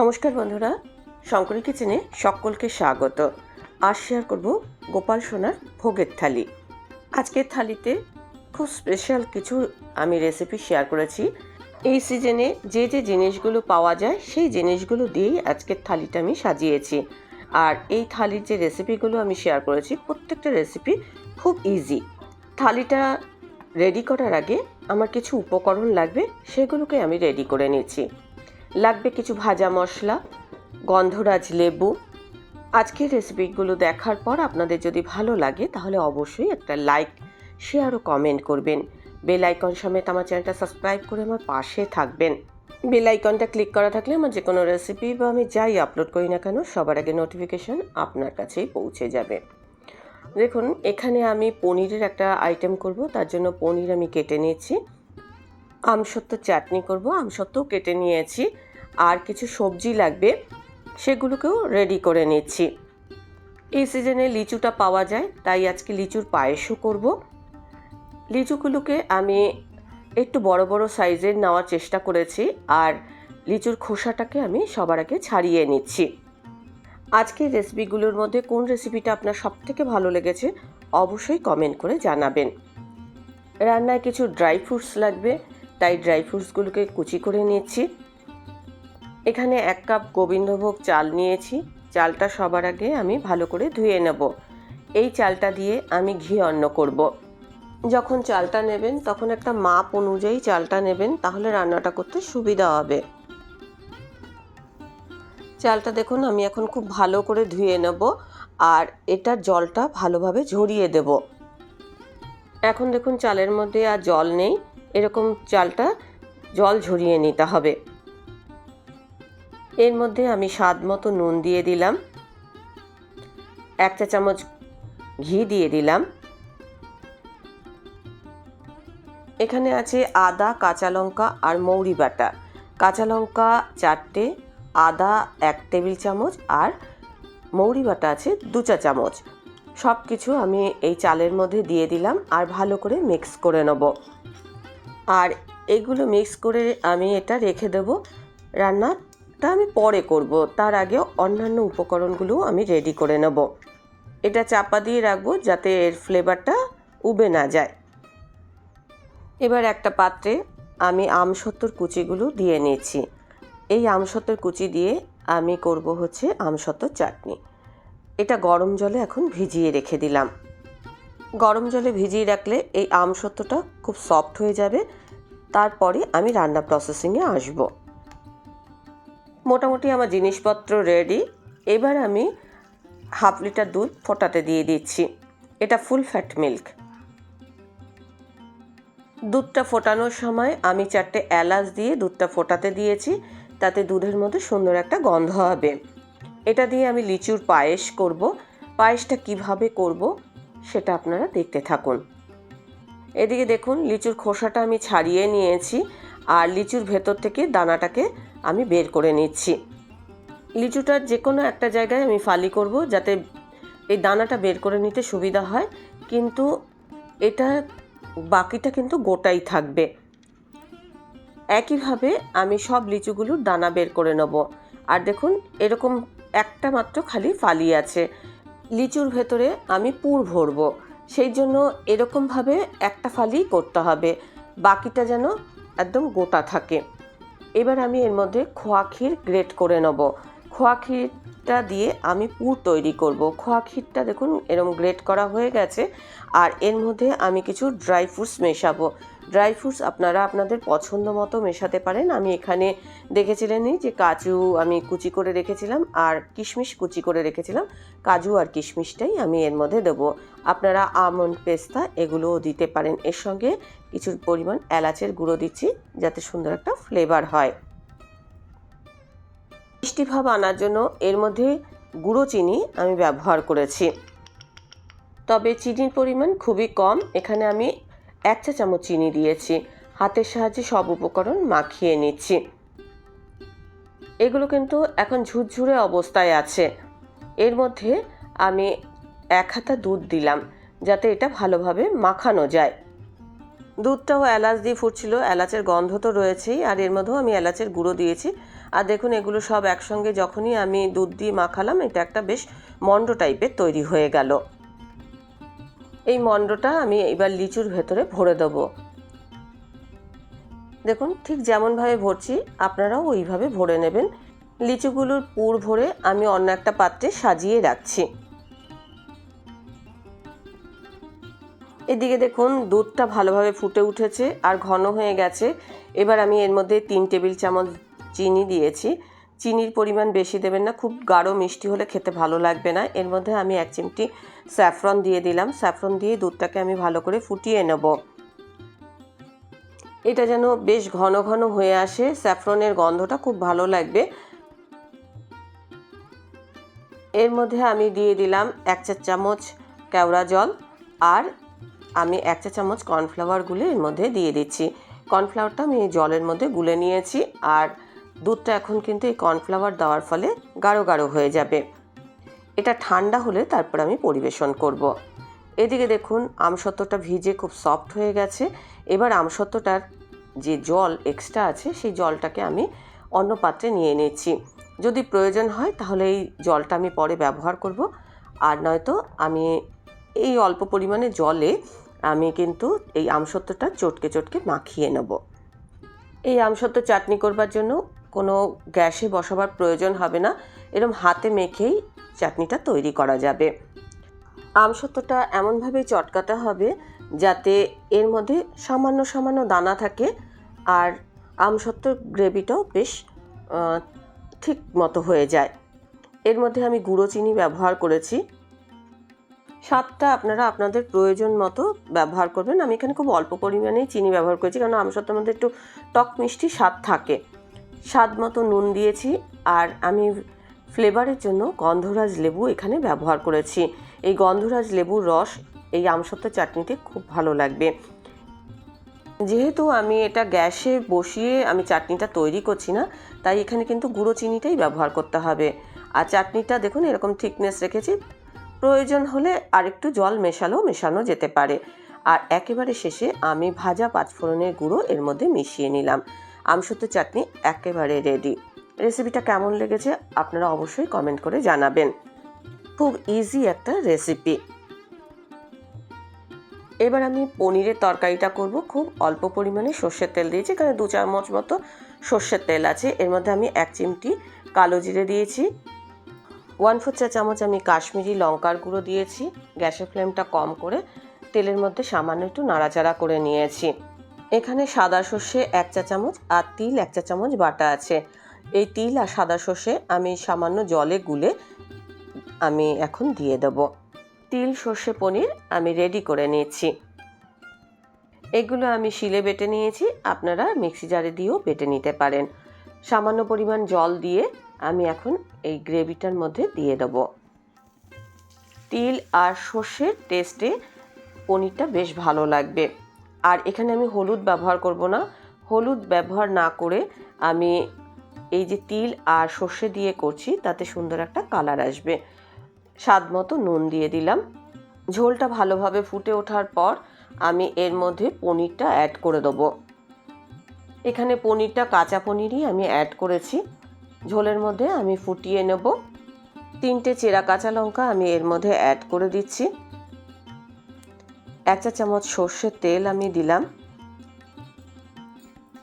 নমস্কার বন্ধুরা, শঙ্করী কিচেনে সকলকে স্বাগত। আজ শেয়ার করব গোপাল সোনার ভোগের থালি। আজকের থালিতে খুব স্পেশাল কিছু আমি রেসিপি শেয়ার করেছি। এই সিজনে যে যে জিনিসগুলো পাওয়া যায়, সেই জিনিসগুলো দিয়েই আজকের থালিটা আমি সাজিয়েছি। আর এই থালির যে রেসিপিগুলো আমি শেয়ার করেছি, প্রত্যেকটা রেসিপি খুব ইজি থালিটা রেডি করার আগে আমার কিছু উপকরণ লাগবে, সেগুলোকে আমি রেডি করে নিচ্ছি। লাগবে কিছু ভাজা মশলা, গন্ধরাজ লেবু। আজকের রেসিপিগুলো দেখার পর আপনাদের যদি ভালো লাগে, তাহলে অবশ্যই একটা লাইক, শেয়ার ও কমেন্ট করবেন। বেল আইকন সমেত আমার চ্যানেলটা সাবস্ক্রাইব করে আমার পাশে থাকবেন। বেল আইকনটা ক্লিক করা থাকলে আমার যে কোনো রেসিপি বা আমি যাই আপলোড করি না কেন, সবার আগে নোটিফিকেশন আপনার কাছেই পৌঁছে যাবে। দেখুন, এখানে আমি পনিরের একটা আইটেম করব, তার জন্য পনির আমি কেটে নিয়েছি। আমসত্ত্ব চাটনি করব, আমসত্ত্বও কেটে নিয়েছি। আর কিছু সবজি লাগবে, সেগুলোকেও রেডি করে নিচ্ছি। এই সিজনে লিচুটা পাওয়া যায়, তাই আজকে লিচুর পায়েসও করব। লিচুগুলোকে আমি একটু বড় বড় সাইজের নেওয়ার চেষ্টা করেছি, আর লিচুর খোসাটাকে আমি সবার আগে ছাড়িয়ে নিচ্ছি। আজকের রেসিপিগুলোর মধ্যে কোন রেসিপিটা আপনার সবথেকে ভালো লেগেছে, অবশ্যই কমেন্ট করে জানাবেন। রান্নায় কিছু ড্রাই ফ্রুটস লাগবে তাই ড্রাই ফ্রুটসগুলোকে কুচি করে নিচ্ছি এখানে এক কাপ গোবিন্দভোগ চাল নিয়েছি। চালটা সবার আগে আমি ভালো করে ধুয়ে নেব। এই চালটা দিয়ে আমি ঘি অন্ন করব। যখন চালটা নেবেন, তখন একটা মাপ অনুযায়ী চালটা নেবেন, তাহলে রান্নাটা করতে সুবিধা হবে। চালটা দেখুন, আমি এখন খুব ভালো করে ধুয়ে নেব আর এটার জলটা ভালোভাবে ঝরিয়ে দেব। এখন দেখুন, চালের মধ্যে আর জল নেই। এরকম চালটা জল ঝরিয়ে নিতে হবে। এর মধ্যে আমি স্বাদ মতো নুন দিয়ে দিলাম। এক চা চামচ ঘি দিয়ে দিলাম। এখানে আছে আদা, কাঁচা লঙ্কা আর মৌরি বাটা। কাঁচা লঙ্কা চারটে, আদা এক টেবিল চামচ আর মৌরি বাটা আছে দু চা চামচ। সব কিছু আমি এই চালের মধ্যে দিয়ে দিলাম আর ভালো করে মিক্স করে নেব। আর এগুলো মিক্স করে আমি এটা রেখে দেব। রান্নাটা আমি পরে করব, তার আগে অন্যান্য উপকরণগুলো আমি রেডি করে নেব। এটা চাপা দিয়ে রাখব যাতে এর ফ্লেভারটা উবে না যায়। এবার একটা পাত্রে আমি আমসত্তর কুচিগুলো দিয়ে নিয়েছি। এই আমসত্তর কুচি দিয়ে আমি করব হচ্ছে আমসত্তর চাটনি। এটা গরম জলে এখন ভিজিয়ে রেখে দিলাম। গরম জলে ভিজিয়ে রাখলে এই আম আমসত্ত্বটা খুব সফট হয়ে যাবে। তারপরে আমি রান্না প্রসেসিংয়ে আসব। মোটামুটি আমার জিনিসপত্র রেডি এবার আমি হাফ লিটার দুধ ফোটাতে দিয়ে দিচ্ছি। এটা ফুল ফ্যাট মিল্ক দুধটা ফোটানোর সময় আমি চারটে এলাচ দিয়ে দুধটা ফোটাতে দিয়েছি। তাতে দুধের মধ্যে সুন্দর একটা গন্ধ হবে। এটা দিয়ে আমি লিচুর পায়েস করব। পায়েসটা কীভাবে করব সেটা আপনারা দেখতে থাকুন। এদিকে দেখুন, লিচুর খোসাটা আমি ছাড়িয়ে নিয়েছি আর লিচুর ভেতর থেকে দানাটাকে আমি বের করে নিচ্ছি। লিচুটার যে কোনো একটা জায়গায় আমি ফালি করব যাতে এই দানাটা বের করে নিতে সুবিধা হয়, কিন্তু এটা বাকিটা কিন্তু গোটাই থাকবে। একইভাবে আমি সব লিচুগুলোর দানা বের করে নেব। আর দেখুন, এরকম একটা মাত্র খালি ফালি আছে। লিচুর ভেতরে আমি পুর ভরবো। সেই জন্য এরকমভাবে একটা ফালি করতে হবে। বাকিটা যেন একদম গোটা থাকে। এবার আমি এর মধ্যে খোয়া ক্ষীর গ্রেট করে নেব। খোয়া ক্ষীরটা দিয়ে আমি পুর তৈরি করব। খোয়া ক্ষীরটা দেখুন, এরম গ্রেট করা হয়ে গেছে। আর এর মধ্যে আমি কিছু ড্রাই ফ্রুটস মেশাবো। ড্রাই ফ্রুটস আপনারা আপনাদের পছন্দ মতো মেশাতে পারেন। আমি এখানে দেখেছিলেনই যে কাজু আমি কুচি করে রেখেছিলাম আর কিশমিশ কুচি করে রেখেছিলাম। কাজু আর কিশমিশটাই আমি এর মধ্যে দেবো। আপনারা আমন্ড পেস্তা এগুলোও দিতে পারেন। এর সঙ্গে কিছু পরিমাণ এলাচের গুঁড়ো দিচ্ছি যাতে সুন্দর একটা ফ্লেভার হয়। মিষ্টি ভাব আনার জন্য এর মধ্যে গুঁড়ো চিনি আমি ব্যবহার করেছি। তবে চিনির পরিমাণ খুবই কম। এখানে আমি এক চা চামচ চিনি দিয়েছি। হাতের সাহায্যে সব উপকরণ মাখিয়ে নিচ্ছি। এগুলো কিন্তু এখন ঝুরঝুরে অবস্থায় আছে। এর মধ্যে আমি এক হাতা দুধ দিলাম, যাতে এটা ভালোভাবে মাখানো যায়। দুধটাও এলাচ দিয়ে ফুটছিল, এলাচের গন্ধ তো রয়েছেই, আর এর মধ্যেও আমি এলাচের গুঁড়ো দিয়েছি। আর দেখুন, এগুলো সব একসঙ্গে যখনই আমি দুধ দিয়ে মাখালাম, এটা একটা বেশ মন্ড টাইপের তৈরি হয়ে গেল। এই মন্ডটা আমি এবার লিচুর ভেতরে ভরে দেবো। দেখুন, ঠিক যেমনভাবে ভরছি, আপনারাও ওইভাবে ভরে নেবেন। লিচুগুলোর পুর ভরে আমি অন্য একটা পাত্রে সাজিয়ে রাখছি। এদিকে দেখুন, দুধটা ভালোভাবে ফুটে উঠেছে আর ঘন হয়ে গেছে। এবার আমি এর মধ্যে তিন টেবিল চামচ চিনি দিয়েছি। চিনির পরিমাণ বেশি দেবেন না, খুব গাঢ় মিষ্টি হলে খেতে ভালো লাগবে না। এর মধ্যে আমি এক চিমটি স্যাফরন দিয়ে দিলাম। স্যাফরন দিয়ে দুধটাকে আমি ভালো করে ফুটিয়ে নেব। এটা যেন বেশ ঘন ঘন হয়ে আসে। স্যাফরনের গন্ধটা খুব ভালো লাগবে। এর মধ্যে আমি দিয়ে দিলাম এক চা চামচ কেওড়া জল আর আমি এক চা চামচ কর্নফ্লাওয়ার গুলে এর মধ্যে দিয়ে দিচ্ছি। কর্নফ্লাওয়ারটা আমি জলের মধ্যে গুলে নিয়েছি আর দুধটা এখন কিন্তু এই কর্নফ্লাওয়ার দেওয়ার ফলে গাঢ় গাঢ় হয়ে যাবে। এটা ঠান্ডা হলে তারপর আমি পরিবেশন করব। এদিকে দেখুন, আমসত্ত্বটা ভিজে খুব সফট হয়ে গেছে। এবার আমসত্ত্বটার যে জল এক্সট্রা আছে, সেই জলটাকে আমি অন্য পাত্রে নিয়ে নিচ্ছি। যদি প্রয়োজন হয়, তাহলে এই জলটা আমি পরে ব্যবহার করব। আর নয়তো আমি এই অল্প পরিমাণে জলে আমি কিন্তু এই আমসত্ত্বটা চটকে চটকে মাখিয়ে নেব। এই আমসত্ত্ব চাটনি করবার জন্য কোনো গ্যাসে বসাবার প্রয়োজন হবে না। এরম হাতে মেখেই চাটনিটা তৈরি করা যাবে। আমসত্ত্বটা এমনভাবেই চটকাতে হবে যাতে এর মধ্যে সামান্য সামান্য দানা থাকে আর আমসত্ত্বর গ্রেভিটাও বেশ ঠিক মতো হয়ে যায়। এর মধ্যে আমি গুঁড়ো চিনি ব্যবহার করেছি। স্বাদটা আপনারা আপনাদের প্রয়োজন মতো ব্যবহার করবেন। আমি এখানে খুব অল্প পরিমাণেই চিনি ব্যবহার করেছি কারণ আমসত্ত্বের মধ্যে একটু টক মিষ্টি স্বাদ থাকে। স্বাদ মতো নুন দিয়েছি আর আমি ফ্লেভারের জন্য গন্ধরাজ লেবু এখানে ব্যবহার করেছি। এই গন্ধরাজ লেবুর রস এই আমসত্ত্ব চাটনিতে খুব ভালো লাগবে। যেহেতু আমি এটা গ্যাসে বসিয়ে আমি চাটনিটা তৈরি করছি না, তাই এখানে কিন্তু গুঁড়ো চিনিটাই ব্যবহার করতে হবে। আর চাটনিটা দেখুন এরকম থিকনেস রেখেছি, প্রয়োজন হলে আরেকটু জল মেশালেও মেশানো যেতে পারে। আর একেবারে শেষে আমি ভাজা পাঁচফোড়নের গুঁড়ো এর মধ্যে মিশিয়ে নিলাম। আমসত্ব চাটনি একেবারে রেডি রেসিপিটা কেমন লেগেছে আপনারা অবশ্যই কমেন্ট করে জানাবেন। খুব ইজি একটা রেসিপি এবার আমি পনিরের তরকারিটা করব। খুব অল্প পরিমাণে সর্ষের তেল দিয়েছি, এখানে দু চামচ মতো সর্ষের তেল আছে। এর মধ্যে আমি এক চিমটি কালো জিরে দিয়েছি। ওয়ান ফোর চা চামচ আমি কাশ্মীরি লঙ্কার গুঁড়ো দিয়েছি। গ্যাসের ফ্লেমটা কম করে তেলের মধ্যে সামান্য একটু নাড়াচাড়া করে নিয়েছি। এখানে সাদা সর্ষে এক চা চামচ আর তিল এক চা চামচ বাটা আছে। এই তিল আর সাদা সর্ষে আমি সামান্য জলে গুলে আমি এখন দিয়ে দেব। তিল, সর্ষে, পনির আমি রেডি করে নিয়েছি। এগুলো আমি শিলে বেটে নিয়েছি, আপনারা মিক্সি জারে দিয়েও বেটে নিতে পারেন। সামান্য পরিমাণ জল দিয়ে আমি এখন এই গ্রেভিটার মধ্যে দিয়ে দেব। তিল আর সর্ষের টেস্টে পনিরটা বেশ ভালো লাগবে। আর এখানে আমি হলুদ ব্যবহার করব না। হলুদ ব্যবহার না করে আমি এই যে তিল আর সর্ষে দিয়ে করছি, তাতে সুন্দর একটা কালার আসবে। স্বাদ মতো নুন দিয়ে দিলাম। ঝোলটা ভালোভাবে ফুটে ওঠার পর আমি এর মধ্যে পনিরটা অ্যাড করে দেবো। এখানে পনিরটা কাঁচা পনিরই আমি অ্যাড করেছি। ঝোলের মধ্যে আমি ফুটিয়ে নেব। তিনটে চেরা কাঁচা লঙ্কা আমি এর মধ্যে অ্যাড করে দিচ্ছি। এক চা চামচ সর্ষের তেল আমি দিলাম।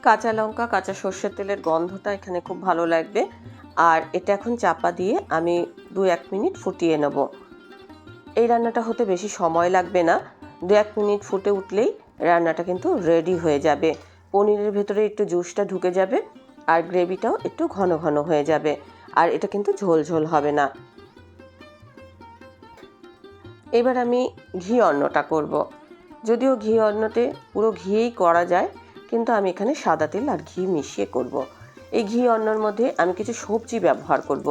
কাঁচা লঙ্কা, কাঁচা সর্ষের তেলের গন্ধটা এখানে খুব ভালো লাগবে। আর এটা এখন চাপা দিয়ে আমি দু এক মিনিট ফুটিয়ে নেব। এই রান্নাটা হতে বেশি সময় লাগবে না। দু এক মিনিট ফুটে উঠলেই রান্নাটা কিন্তু রেডি হয়ে যাবে। পনিরের ভেতরে একটু জুসটা ঢুকে যাবে আর গ্রেভিটাও একটু ঘন ঘন হয়ে যাবে। আর এটা কিন্তু ঝোল ঝোল হবে না। এবার আমি ঘি অন্নটা করব। যদিও ঘি অন্নতে পুরো ঘিয়েই করা যায়, কিন্তু আমি এখানে সাদা তেল আর ঘি মিশিয়ে করব। এই ঘি অন্নর মধ্যে আমি কিছু সবজি ব্যবহার করব।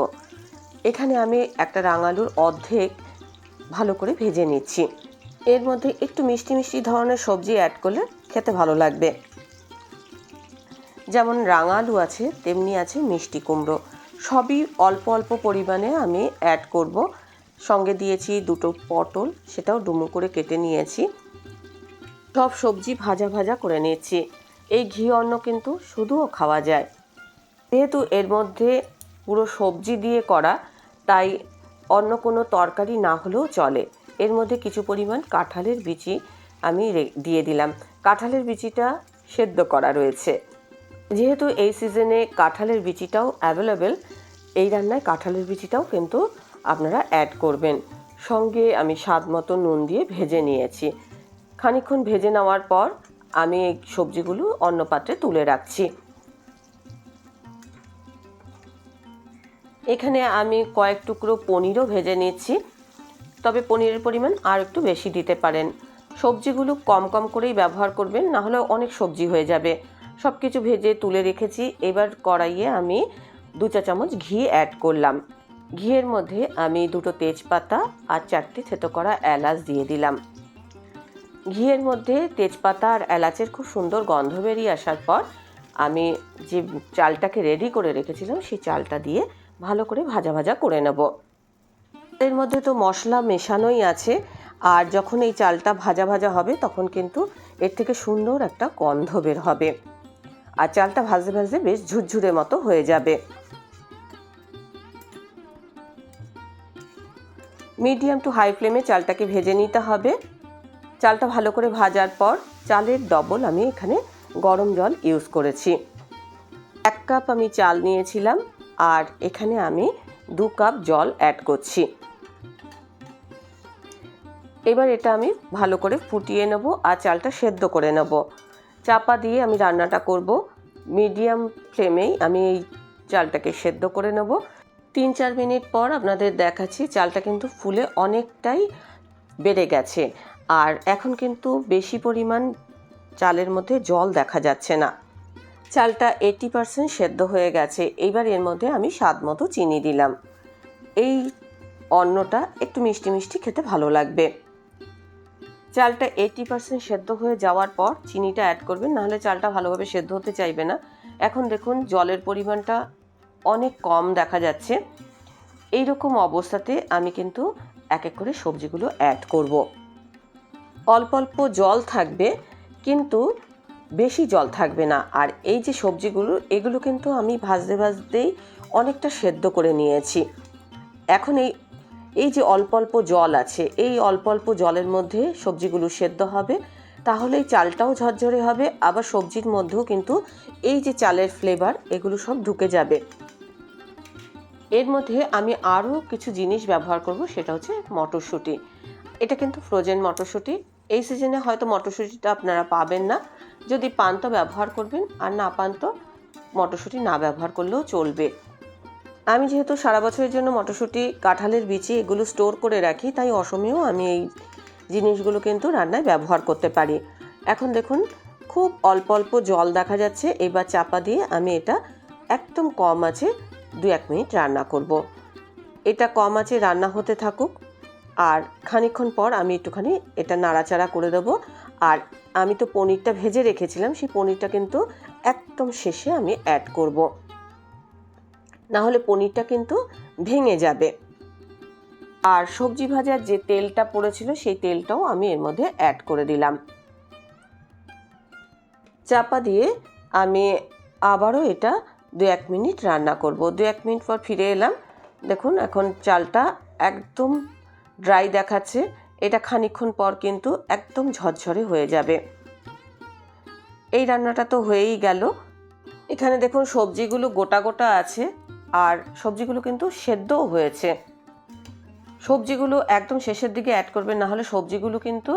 এখানে আমি একটা রাঙালুর অর্ধেক ভালো করে ভেজে নিচ্ছি এর মধ্যে একটু মিষ্টি মিষ্টি ধরনের সবজি অ্যাড করলে খেতে ভালো লাগবে যেমন রাঙালু আছে, তেমনি আছে মিষ্টি কুমড়ো সবই অল্প অল্প পরিমাণে আমি অ্যাড করব সঙ্গে দিয়েছি দুটো পটল, সেটাও ডুমো করে কেটে নিয়েছি। সব সবজি ভাজা ভাজা করে নিয়েছি। এই ঘি অন্ন কিন্তু শুধুও খাওয়া যায়। যেহেতু এর মধ্যে পুরো সবজি দিয়ে করা, তাই অন্য কোনো তরকারি না হলেও চলে। এর মধ্যে কিছু পরিমাণ কাঁঠালের বিচি আমি দিয়ে দিলাম। কাঁঠালের বিচিটা সেদ্ধ করা রয়েছে। যেহেতু এই সিজনে কাঁঠালের বিচিটাও অ্যাভেলেবেল, এই রান্নায় কাঁঠালের বিচিটাও কিন্তু আপনারা অ্যাড করবেন। সঙ্গে আমি স্বাদ মতো নুন দিয়ে ভেজে নিয়েছি। খানিকক্ষণ ভেজে নেওয়ার পর আমি সবজিগুলো অন্য পাত্রে তুলে রাখছি। এখানে আমি কয়েক টুকরো পনিরও ভেজে নিচ্ছি তবে পনিরের পরিমাণ আর একটু বেশি দিতে পারেন। সবজিগুলো কম কম করেই ব্যবহার করবেন, না হলে অনেক সবজি হয়ে যাবে। সব কিছু ভেজে তুলে রেখেছি। এবার কড়াইয়ে আমি দু চা চামচ ঘি অ্যাড করলাম। ঘিয়ের মধ্যে আমি দুটো তেজপাতা আর চারটে থেতো করা এলাচ দিয়ে দিলাম। ঘিয়ের মধ্যে তেজপাতা আর এলাচের খুব সুন্দর গন্ধ বেরিয়ে আসার পর আমি যে চালটাকে রেডি করে রেখেছিলাম, সেই চালটা দিয়ে ভালো করে ভাজা ভাজা করে নেব। এর মধ্যে তো মশলা মেশানোই আছে আর যখন এই চালটা ভাজা ভাজা হবে তখন কিন্তু এর থেকে সুন্দর একটা গন্ধ বের হবে। আর চালটা ভাজতে ভাজতে বেশ ঝুরঝুরে মতো হয়ে যাবে। মিডিয়াম টু হাই ফ্লেমে চালটাকে ভেজে নিতে হবে। চালটা ভালো করে ভাজার পর চালের ডবল আমি এখানে গরম জল ইউজ করেছি। এক কাপ আমি চাল নিয়েছিলাম আর এখানে আমি দু কাপ জল অ্যাড করছি। এবার এটা আমি ভালো করে ফুটিয়ে নেব আর চালটা সেদ্ধ করে নেব। চাপা দিয়ে আমি রান্নাটা করব। মিডিয়াম ফ্লেমেই আমি এই চালটাকে সেদ্ধ করে নেব। তিন চার মিনিট পর আপনাদের দেখাচ্ছি, চালটা কিন্তু ফুলে অনেকটাই বেড়ে গেছে। আর এখন কিন্তু বেশি পরিমাণ চালের মধ্যে জল দেখা যাচ্ছে না। চালটা এইটি পারসেন্ট সেদ্ধ হয়ে গেছে। এইবার এর মধ্যে আমি স্বাদ মতো চিনি দিলাম। এই অন্নটা একটু মিষ্টি মিষ্টি খেতে ভালো লাগবে। চালটা এইটি পারসেন্ট সেদ্ধ হয়ে যাওয়ার পর চিনিটা অ্যাড করবেন, নাহলে চালটা ভালোভাবে সেদ্ধ হতে চাইবে না। এখন দেখুন, জলের পরিমাণটা অনেক কম দেখা যাচ্ছে। এই রকম অবস্থাতে আমি কিন্তু এক এক করে সবজিগুলো অ্যাড করব। অল্প অল্প জল থাকবে, কিন্তু বেশি জল থাকবে না। আর এই যে সবজিগুলো, এগুলো কিন্তু আমি ভাজতে ভাজতেই অনেকটা সেদ্ধ করে নিয়েছি। এখন এই এই যে অল্প অল্প জল আছে, এই অল্প অল্প জলের মধ্যে সবজিগুলো সেদ্ধ হবে। তাহলে চালটাও ঝরঝরে হবে। আবার সবজির মধ্যেও কিন্তু এই যে চালের ফ্লেভার এগুলো সব ঢুকে যাবে। এর মধ্যে আমি আরও কিছু জিনিস ব্যবহার করব, সেটা হচ্ছে মটরশুঁটি। এটা কিন্তু ফ্রোজেন মটরশুঁটি। এই সিজনে হয়তো মটরশুঁটিটা আপনারা পাবেন না। যদি পান তো ব্যবহার করবেন, আর না পান তো মটরশুঁটি না ব্যবহার করলেও চলবে। আমি যেহেতু সারা বছরের জন্য মটরশুঁটি, কাঁঠালের বিচি এগুলো স্টোর করে রাখি, তাই অসমেও আমি এই জিনিসগুলো কিন্তু রান্নায় ব্যবহার করতে পারি। এখন দেখুন, খুব অল্প অল্প জল দেখা যাচ্ছে, এবার চাপা দিয়ে আমি এটা একদম কম আছে দু এক মিনিট রান্না করব। এটা কম আছে রান্না হতে থাকুক আর খানিকক্ষণ পর আমি একটুখানি এটা নাড়াচাড়া করে দেবো আর আমি তো পনিরটা ভেজে রেখেছিলাম, সেই পনিরটা কিন্তু একদম শেষে আমি অ্যাড করব। না হলে পনিরটা কিন্তু ভেঙে যাবে আর সবজি ভাজার যে তেলটা পড়েছিল, সেই তেলটাও আমি এর মধ্যে অ্যাড করে দিলাম চাপা দিয়ে আমি আবারও এটা দু এক মিনিট রান্না করব। দু এক মিনিট পর ফিরে এলাম। দেখুন এখন চালটা একদম ড্রাই দেখাচ্ছে। এটা খানিকক্ষণ পর কিন্তু একদম ঝরঝরে হয়ে যাবে। এই রান্নাটা তো হয়েই গেল। এখানে দেখুন সবজিগুলো গোটা গোটা আছে আর সবজিগুলো কিন্তু সেদ্ধও হয়েছে। সবজিগুলো একদম শেষের দিকে অ্যাড করবেন না হলে সবজিগুলো কিন্তু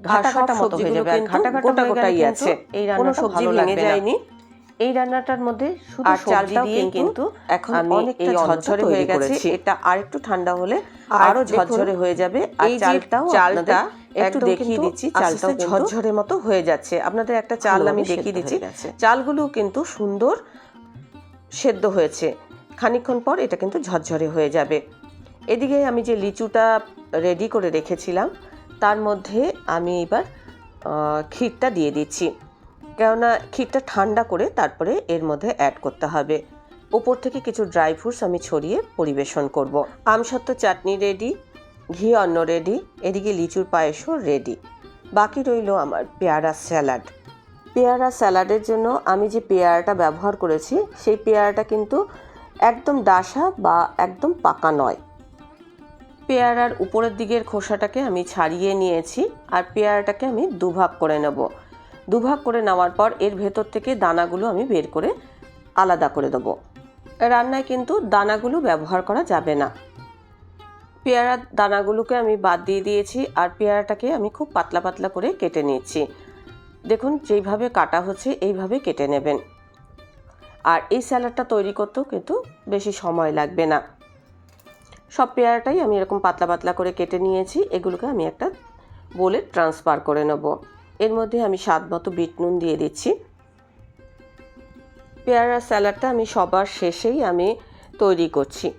ঘাটা ঘাটা মতো হয়ে যাবে ঘাটা ঘাটা গোটাই আছে। এই রান্না সবজি ভেঙে যায়নি। এই রান্নাটার মধ্যে শুধু আর চালটাও দিয়ে কিন্তু এখন অনেকটা ঝরঝরে হয়ে গেছে। এটা আরেকটু ঠান্ডা হলে আরও ঝরঝরে হয়ে যাবে। আর চালটাও চালটা একটু দেখিয়ে দিচ্ছি চালটা ঝরঝরে মতো হয়ে যাচ্ছে। আপনাদের একটা চাল আমি দেখিয়ে দিচ্ছি। চালগুলো কিন্তু সুন্দর সেদ্ধ হয়েছে। খানিকক্ষণ পর এটা কিন্তু ঝরঝরে হয়ে যাবে। এদিকে আমি যে লিচুটা রেডি করে রেখেছিলাম তার মধ্যে আমি এবার আহ, ক্ষীরটা দিয়ে দিচ্ছি। কেননা ক্ষীরটা ঠান্ডা করে তারপরে এর মধ্যে অ্যাড করতে হবে। ওপর থেকে কিছু ড্রাই ফ্রুটস আমি ছড়িয়ে পরিবেশন করব। আমসত্ত্ব চাটনি রেডি ঘি অন্ন রেডি এদিকে লিচুর পায়েসও রেডি বাকি রইল আমার পেয়ারা স্যালাড পেয়ারা স্যালাডের জন্য আমি যে পেয়ারাটা ব্যবহার করেছি, সেই পেয়ারাটা কিন্তু একদম ডাসা বা একদম পাকা নয়। পেয়ারার উপরের দিকের খোসাটাকে আমি ছাড়িয়ে নিয়েছি, আর পেয়ারাটাকে আমি দুভাগ করে নেব। দুভাগ করে নেওয়ার পর এর ভেতর থেকে দানাগুলো আমি বের করে আলাদা করে দেবো। রান্নায় কিন্তু দানাগুলো ব্যবহার করা যাবে না। পেয়ারার দানাগুলোকে আমি বাদ দিয়ে দিয়েছি আর পেয়ারাটাকে আমি খুব পাতলা পাতলা করে কেটে নিয়েছি। দেখুন যেইভাবে কাটা হচ্ছে এইভাবে কেটে নেবেন। আর এই স্যালাডটা তৈরি করতেও কিন্তু বেশি সময় লাগবে না। সব পেয়ারাটাই আমি এরকম পাতলা পাতলা করে কেটে নিয়েছি। এগুলোকে আমি একটা বলে ট্রান্সফার করে নেব। এর মধ্যে আমি স্বাদ মতো বিট নুন দিয়ে দিচ্ছি। পেয়ারা স্যালাডটা আমি সবার শেষেই আমি তৈরি করছি।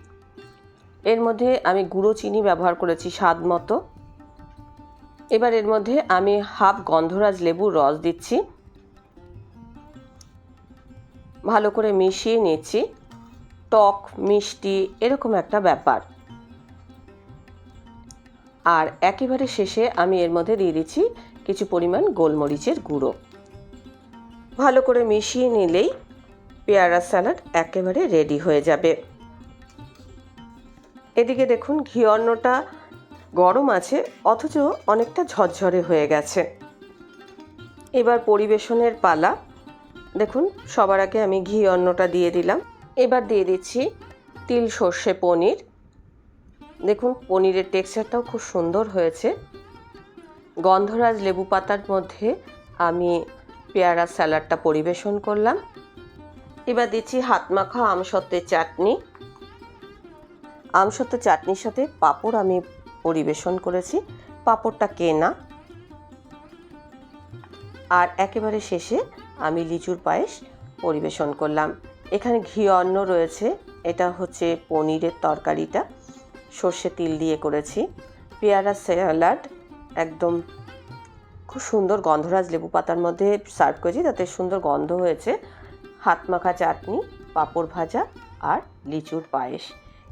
এর মধ্যে আমি গুঁড়ো চিনি ব্যবহার করেছি স্বাদ মতো। এবার এর মধ্যে আমি হাফ গন্ধরাজ লেবুর রস দিচ্ছি। ভালো করে মিশিয়ে নিচ্ছি। টক, মিষ্টি এরকম একটা ব্যাপার। আর একেবারে শেষে আমি এর মধ্যে দিয়ে দিচ্ছি কিছু পরিমাণ গোলমরিচের গুঁড়ো। ভালো করে মিশিয়ে নিলেই পেয়ারা স্যালাড একেবারে রেডি হয়ে যাবে। এদিকে দেখুন ঘি অন্নটা গরম আছে, অথচ অনেকটা ঝরঝরে হয়ে গেছে। এবার পরিবেশনের পালা। দেখুন, সবার আগে আমি ঘি অন্নটা দিয়ে দিলাম। এবার দিয়ে দিচ্ছি তিল সর্ষে পনির। দেখুন, পনিরের টেক্সচারটাও খুব সুন্দর হয়েছে। গন্ধরাজ লেবু পাতার মধ্যে আমি পেয়ারা স্যালাডটা পরিবেশন করলাম। এবার দিচ্ছি হাত মাখা আমসত্ত্বের চাটনি। আমসত্ত্বের চাটনির সাথে পাঁপড় আমি পরিবেশন করেছি। পাঁপড়টা কেনা। আর একেবারে শেষে আমি লিচুর পায়েস পরিবেশন করলাম। এখানে ঘি অন্ন রয়েছে। এটা হচ্ছে পনিরের তরকারিটা। সর্ষে তিল দিয়ে করেছি। পেয়ারা স্যালাড একদম খুব সুন্দর গন্ধরাজ লেবু পাতার মধ্যে সার্ভ করেছি, তাতে সুন্দর গন্ধ হয়েছে। হাত মাখা চাটনি, পাঁপড় ভাজা আর লিচুর পায়েস।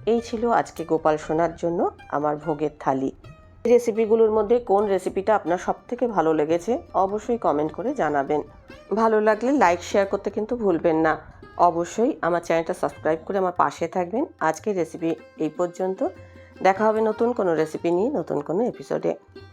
এই ছিল আজকে গোপাল সোনার জন্য আমার ভোগের থালি। রেসিপিগুলোর মধ্যে কোন রেসিপিটা আপনার সব থেকে ভালো লেগেছে, অবশ্যই কমেন্ট করে জানাবেন। ভালো লাগলে লাইক শেয়ার করতে কিন্তু ভুলবেন না। অবশ্যই আমার চ্যানেলটা সাবস্ক্রাইব করে আমার পাশে থাকবেন। আজকের রেসিপি এই পর্যন্ত। দেখা হবে নতুন কোনো রেসিপি নিয়ে, নতুন কোনো এপিসোডে